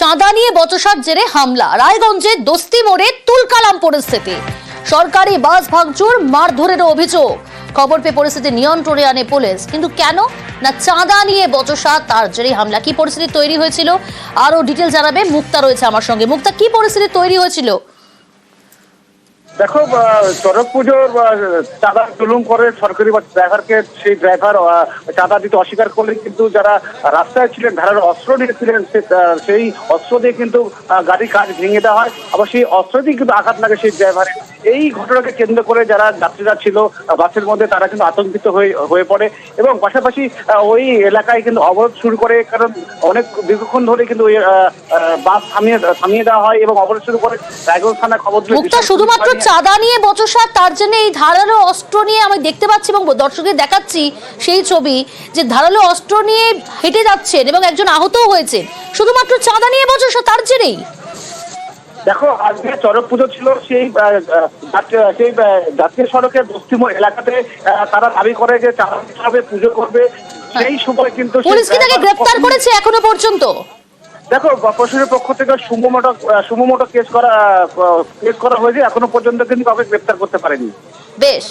চাঁদা নিয়ে বচসার জেরে হামলা। রায়গঞ্জে দস্তি মোড়ে তুলকালাম পরিস্থিতি। সরকারি বাস ভাঙচুর মারধরের অভিযোগ। খবর পেয়ে পরিস্থিতি নিয়ন্ত্রণে আনে পুলিশ। কিন্তু কেন? না, চাঁদা নিয়ে বচসা, তার জেরে হামলা। কি পরিস্থিতি তৈরি হয়েছিল? আরও ডিটেল জানাবে মুক্তা রয়েছে আমার সঙ্গে। মুক্তা, কি পরিস্থিতি তৈরি হয়েছিল? দেখো চড়ক পুজোর চাঁদা জুলুম করে সরকারি বা ড্রাইভারকে সেই ড্রাইভার চাঁদা দিতে অস্বীকার করলে কিন্তু যারা রাস্তায় ছিলেন ধারার অস্ত্র নিয়েছিলেন সেই অস্ত্র দিয়ে কিন্তু গাড়ির কাজ ভেঙে দেওয়া হয়। আবার সেই অস্ত্র দিয়ে কিন্তু আঘাত লাগে সেই ড্রাইভারের। এই ঘটনাকে কেন্দ্র করে যারা যাত্রীরা ছিল বাসের মধ্যে তারা কিন্তু আতঙ্কিত হয়ে হয়ে পড়ে এবং পাশাপাশি ওই এলাকায় কিন্তু অবরোধ শুরু করে কারণ অনেক দীর্ঘক্ষণ ধরে কিন্তু বাস থামিয়ে থামিয়ে দেওয়া হয় এবং অবরোধ শুরু করে রায়গঞ্জ থানা খবর শুধুমাত্র চাঁদা নিয়ে বচসা তার জন্য এই ধারালো অস্ত্র নিয়ে আমি দেখতে পাচ্ছি এবং দর্শকদের দেখাচ্ছি সেই ছবি যে ধারালো অস্ত্র নিয়ে হেঁটে যাচ্ছেন এবং একজন আহতও হয়েছেন। শুধুমাত্র চাঁদা নিয়ে বচসা তার জেরেই দেখো আজকে চরক পুজো ছিল সেই সেই জাতীয় সড়কের পশ্চিম এলাকাতে তারা দাবি করে যে দিতে হবে পুজো করবে। সেই সময় কিন্তু পুলিশ কি তাকে গ্রেফতার করেছে এখনও পর্যন্ত? দেখো প্রশাসনের পক্ষ থেকে suo motu suo motu case করা কেস করা হয়েছে এখনও পর্যন্ত কিন্তু কাউকে গ্রেফতার করতে পারেনি। বেশ।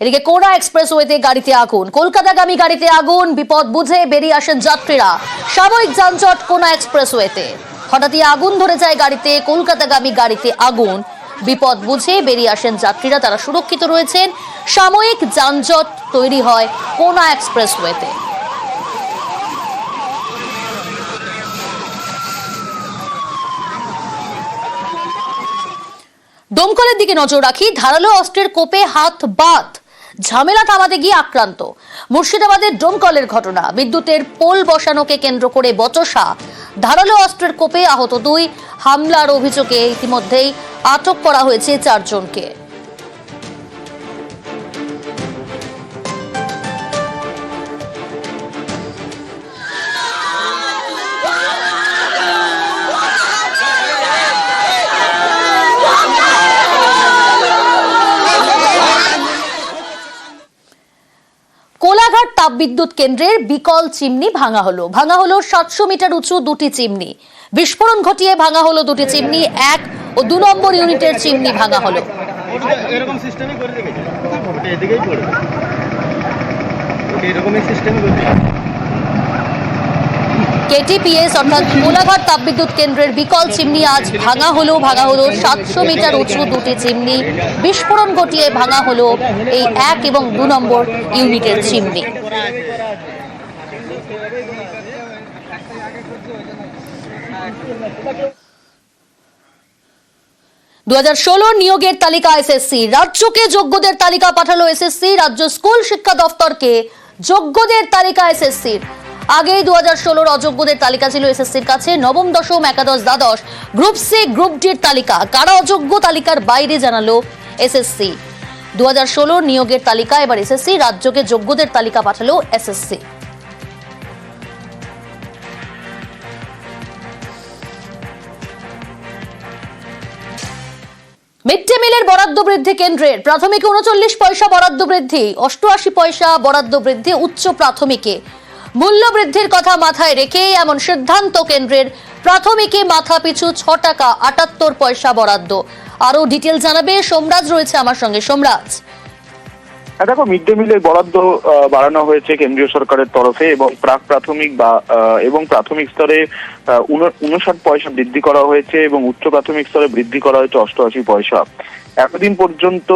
এদিকে কোনা এক্সপ্রেসওয়েতে গাড়িতে আগুন। কলকাতাগামী গাড়িতে আগুন, বিপদ বুঝে বেরিয়ে আসেন যাত্রীরা। সাময়িক যানজট কোনা এক্সপ্রেসওয়েতে। হঠাৎই আগুন ধরে যায় গাড়িতে, কলকাতাগামী গাড়িতে আগুন। বিপদ বুঝে বেরিয়ে আসেন যাত্রীরা, তারা সুরক্ষিত রয়েছেন। সাময়িক যানজট তৈরি হয় কোনা এক্সপ্রেসওয়েতে। দমকলের দিকে নজর রাখি, ধারালো অস্ত্রের কোপে হাত বাত ঝামেলা থামাতে গিয়ে আক্রান্ত। মুর্শিদাবাদের ডোমকলের ঘটনা। বিদ্যুতের পোল বসানোকে কেন্দ্র করে বচসা। ধারালো অস্ত্রের কোপে আহত দুই। হামলার অভিযোগে ইতিমধ্যেই আটক করা হয়েছে চারজনকে। তাপবিদ্যুৎ কেন্দ্রের বিকল চিমনি ভাঙা হলো। ভাঙা হলো সাতশো মিটার উঁচু দুটি চিমনি। বিস্ফোরণ ঘটিয়ে ভাঙা হলো দুটি চিমনি, এক ও দু নম্বর ইউনিটের চিমনি ভাঙা হলো। এরকম সিস্টেমই করে এদিকেই এরকমই সিস্টেম। কেটিপিএস অর্থাৎ কোলাঘাট তাপবিদ্যুৎ কেন্দ্রের বিকল চিমনি আজ ভাঙা হলো ভাঙা হলো সাতশো মিটার উঁচু দুটি চিমনি বিস্ফোরণ ঘটিয়ে ভাঙা হলো এই এক এবং দু নম্বর ইউনিটের চিমনি। দু হাজার ষোলো নিয়োগের তালিকা এসএসসি। রাজ্যকে যোগ্যদের তালিকা পাঠালো এসএসসি, রাজ্য স্কুল শিক্ষা দফতরকে যোগ্যদের তালিকা এসএসসির। আগেই দু হাজার ষোলোর অযোগ্যদের তালিকা ছিল এসএসসির কাছে। নবম, দশম, একাদশ, দ্বাদশ, গ্রুপ সি, গ্রুপ ডির তালিকা। কারা অযোগ্য তালিকার বাইরে জানালো এসএসসি। দু হাজার ষোলোর নিয়োগের তালিকা, এবার এসএসসি রাজ্যকে যোগ্যদের তালিকা পাঠালো এসএসসি। মিড ডে মিলের বরাদ্দ বৃদ্ধি কেন্দ্রের, প্রাথমিকে উনচল্লিশ পয়সা বরাদ্দ বৃদ্ধি, অষ্টআশি পয়সা বরাদ্দ বৃদ্ধি উচ্চ প্রাথমিকে। মূল্য বৃদ্ধির কথা মাথায় রেখে এমন সিদ্ধান্ত কেন্দ্রের প্রাথমিকে মাথা পিছু ছ টাকা আটাত্তর পয়সা বরাদ্দ। আরও ডিটেল জানাবে সোমরাজ, রয়েছে আমার সঙ্গে। সোমরাজ। হ্যাঁ দেখো, মিড ডে মিলের বরাদ্দ বাড়ানো হয়েছে কেন্দ্রীয় সরকারের তরফে এবং প্রাক প্রাথমিক বা এবং প্রাথমিক স্তরে উনষাট পয়সা বৃদ্ধি করা হয়েছে এবং উচ্চ প্রাথমিক স্তরে বৃদ্ধি করা হয়েছে অষ্টআশি পয়সা। এতদিন পর্যন্ত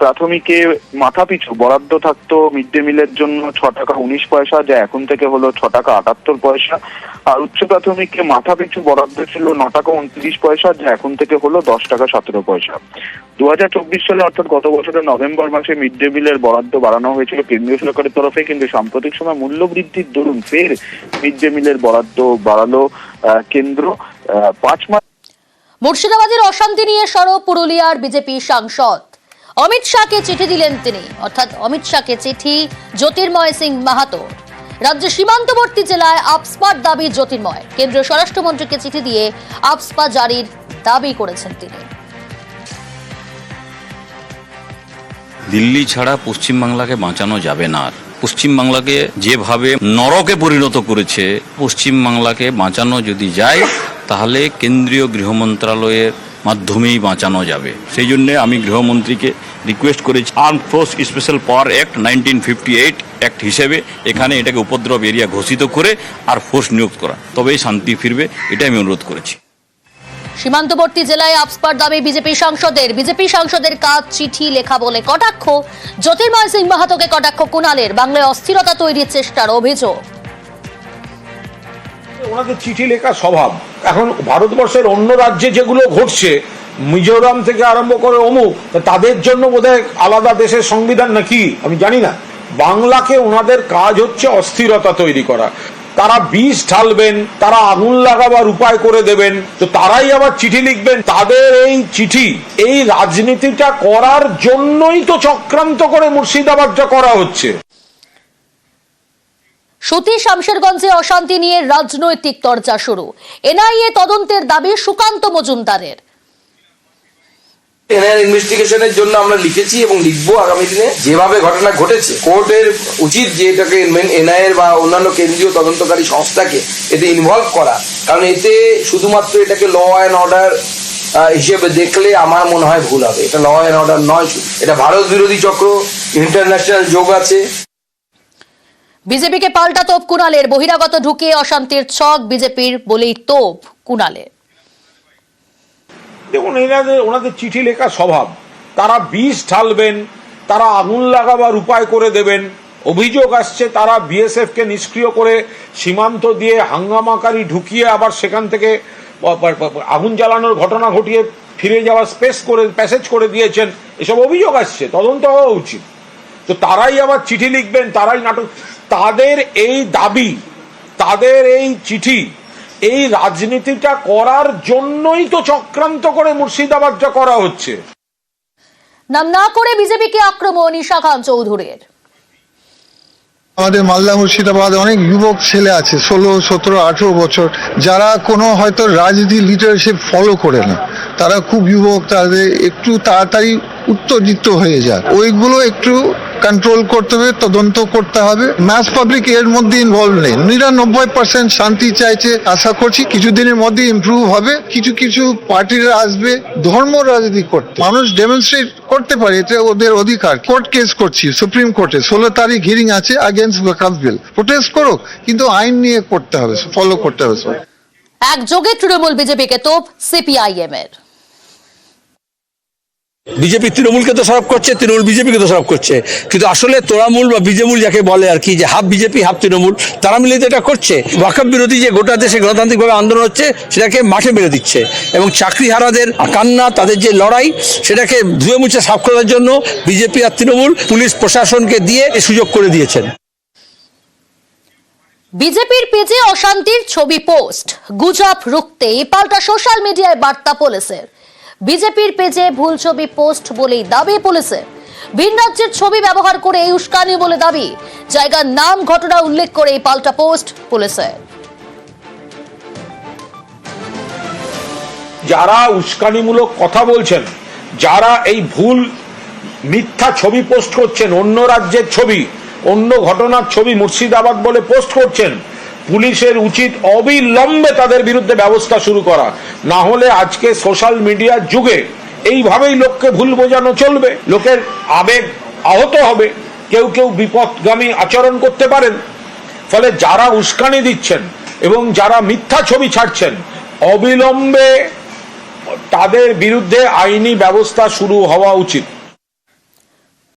প্রাথমিকে মাথাপিছু, বরাদ্দ থাকতো মিড ডে মিলের জন্য ছ টাকা উনিশ পয়সা, যা এখন থেকে হলো ছ টাকা আটাত্তর পয়সা। আর উচ্চ প্রাথমিকে মাথাপিছু বরাদ্দ ছিল ন টাকা উনত্রিশ পয়সা, যা এখন থেকে হলো দশ টাকা সতেরো পয়সা। দু হাজার চব্বিশ সালে, অর্থাৎ গত বছরের নভেম্বর মাসে মিড ডে মিলের বরাদ্দ বাড়ানো হয়েছিল কেন্দ্রীয় সরকারের তরফে। কিন্তু সাম্প্রতিক সময় মূল্য বৃদ্ধির দরুন ফের মিড ডে মিলের বরাদ্দ বাড়ালো কেন্দ্র। পাঁচ মাস মুর্শিদাবাদের অশান্তি নিয়ে সরব পুরুলিয়ার বিজেপি সাংসদ। অমিত শাহকে চিঠি দিলেন তিনি। অর্থাৎ অমিত শাহকে চিঠি জ্যোতির্ময় সিং মাহাতো। রাজ্য সীমান্তবর্তী জেলায় আপসপার দাবি জ্যোতির্ময়। কেন্দ্রীয় স্বরাষ্ট্রমন্ত্রীকে চিঠি দিয়ে আপসপা জারির দাবি করেছেন তিনি। দিল্লি ছাড়া পশ্চিমবাংলাকে বাঁচানো যাবে না পশ্চিমবাংলাকে যেভাবে নরকে পরিণত করেছে, পশ্চিমবাংলাকে বাঁচানো যদি যায় তাহলে কেন্দ্রীয় গৃহ মন্ত্রণালয়ের মাধ্যমেই বাঁচানো যাবে। সেই জন্য আমি গৃহমন্ত্রীকে রিকোয়েস্ট করেছি। Arm force special power act nineteen fifty eight act হিসেবে এখানে এটাকে উপদ্রব এরিয়া ঘোষিত করে আর ফোর্স নিয়োগ করা। তবেই শান্তি ফিরবে, এটাই আমি অনুরোধ করেছি। সীমান্তবর্তী জেলায় আপসপার দাবি বিজেপি সাংসদের। বিজেপি সাংসদের কাজ, চিঠি, লেখা বলে কটাক্ষ। জ্যোতির্ময় সিং মাহাতোকে কটাক্ষ কুণালের। বাংলায় অস্থিরতা তৈরির চেষ্টার অভিযোগ। ওনাদের চিঠি লেখা স্বভাব। এখন ভারতবর্ষের অন্য রাজ্যে যেগুলো ঘটছে, মিজোরাম থেকে আরম্ভ করে অমুক তাদের জন্য বোধহয় আলাদা দেশের সংবিধান নাকি? আমি জানি না। বাংলাকে ওনাদের কাজ হচ্ছে অস্থিরতা তৈরি করা। তারা বিষ ঢালবেন, তারা আগুন লাগাবার উপায় করে দেবেন, তো তারাই আবার চিঠি লিখবেন। তাদের এই চিঠি, এই রাজনীতিটা করার জন্যই তো চক্রান্ত করে মুর্শিদাবাদটা করা হচ্ছে। সুতি শামশেরগঞ্জে অশান্তি নিয়ে রাজনৈতিক চর্চা শুরু। এনআইএ তদন্তের দাবি সুকান্ত মজুমদারের। এনআইআর ইনভেস্টিগেশনের জন্য আমরা লিখেছি এবং লিখব আগামী দিনে যেভাবে ঘটনা ঘটেছে। কোর্টের উচিত যে এটাকে এনআইএর বা অন্যান্য কেন্দ্রীয় তদন্তকারী সংস্থাকে এতে ইনভলভ করা। কারণ এতে শুধুমাত্র এটাকে ল অ্যান্ড অর্ডার হিসেবে দেখলে আমার মনে হয় ভুল হবে। এটা ল অ্যান্ড অর্ডার নয় এটা ভারত বিরোধী চক্র ইন্টারন্যাশনাল যোগ আছে। বিজেপিকে পাল্টা তোপ কুণালের, বহিরাগত ঢুকিয়ে অশান্তির ছক বিজেপির বলেই তোপ কুণালের। দেখুন, এনাদের, ওনাদের চিঠি লেখা স্বভাব। তারা বিষ ঢালবেন, তারা আগুন লাগাবার উপায় করে দেবেন। অভিযোগ আসছে, তারা বিএসএফ কে নিষ্ক্রিয় করে সীমান্ত দিয়ে হাঙ্গামাকারী ঢুকিয়ে আবার সেখান থেকে আগুন জ্বালানোর ঘটনা ঘটিয়ে ফিরে যাওয়ার স্পেস করে প্যাসেজ করে দিয়েছেন। এসব অভিযোগ আসছে, তদন্ত হওয়া উচিত। তো তারাই আবার চিঠি লিখবেন, তারাই নাটক তাদের এই দাবি তাদের এই চিঠি এই রাজনীতিটা করার জন্যই তো চক্রান্ত করে মুর্শিদাবাদটা করা হচ্ছে। নাম না করে বিজেপিকে আক্রমণ ঈশা খান চৌধুরীর। আমাদের মালদা মুর্শিদাবাদ অনেক যুবক ছেলে আছে ষোলো সতেরো আঠেরো বছর যারা কোনো হয়তো রাজনীতি লিডারশিপ ফলো করে না। তারা খুব যুবক তাদের একটু তাড়াতাড়ি উত্তেজিত হয়ে যায়। ওইগুলো একটু কন্ট্রোল করতে হবে, তদন্ত করতে হবে। ম্যাস পাবলিক এর মধ্যে ইনভলভ নেই। নিরানব্বই পার্সেন্ট শান্তি চাইছে, আশা করছি কিছুদিনের মধ্যে ইমপ্রুভ হবে। কিছু কিছু পার্টিরা আসবে, ধর্ম রাজনীতি করতে। মানুষ ডেমনস্ট্রেট করতে পারে, এটা ওদের অধিকার। কোর্ট কেস করছি সুপ্রিম কোর্টে ষোলো তারিখ হিয়ারিং আছে আগেন্স্ট ওয়াকাফ বিল প্রোটেস্ট করুক, কিন্তু আইন নিয়ে করতে হবে ফলো করতে হবে সব। একযোগে তৃণমূল বিজেপিকে তোপ সিপিআইএম এর বিজেপি তৃণমূলকে দোষারোপ করছে, তৃণমূল বিজেপিকে দোষারোপ করছে। কিন্তু আসলে তোড়ামূল বা বিজেমূল যাকে বলে আর কি, যে হাফ বিজেপি, হাফ তৃণমূল, তারা মিলে তো এটা করছে। ওয়াকফ বিরোধী যে গোটা দেশে গণতান্ত্রিকভাবে আন্দোলন হচ্ছে, সেটাকে মাঠে মেরে দিচ্ছে। এবং চাকরিহারাদের কান্না, তাদের যে লড়াই, সেটাকে ধুয়ে মুছে সাফ করার জন্য বিজেপি আর তৃণমূল পুলিশ প্রশাসনকে দিয়ে এই সুযোগ করে দিয়েছেন। বিজেপির পেজে অশান্তির ছবি পোস্ট, গুজব রুখতে পাল্টা সোশ্যাল মিডিয়ায় বার্তা পুলিশের। বিজেপির পেজে ভুল ছবি পোস্ট বলেই দাবি পুলিশের। ভিন রাজ্যের ছবি ব্যবহার করে এই উস্কানি বলে দাবি। জায়গার নাম, ঘটনা উল্লেখ করে এই পাল্টা পোস্ট পুলিশের। যারা উস্কানিমূলক কথা বলছেন, যারা এই ভুল মিথ্যা ছবি পোস্ট করছেন, অন্য রাজ্যের ছবি, অন্য ঘটনার ছবি মুর্শিদাবাদ বলে পোস্ট করছেন পুলিশের উচিত অবিলম্বে তাদের বিরুদ্ধে ব্যবস্থা শুরু করা। না হলে আজকে সোশ্যাল মিডিয়ার যুগে এইভাবেই লোককে ভুল বোঝানো চলবে। লোকের আবেগ আহত হবে। কেউ কেউ বিপদগামী আচরণ করতে পারেন। ফলে যারা উস্কানি দিচ্ছেন এবং যারা মিথ্যা ছবি ছাড়ছেন, অবিলম্বে তাদের বিরুদ্ধে আইনি ব্যবস্থা শুরু হওয়া উচিত।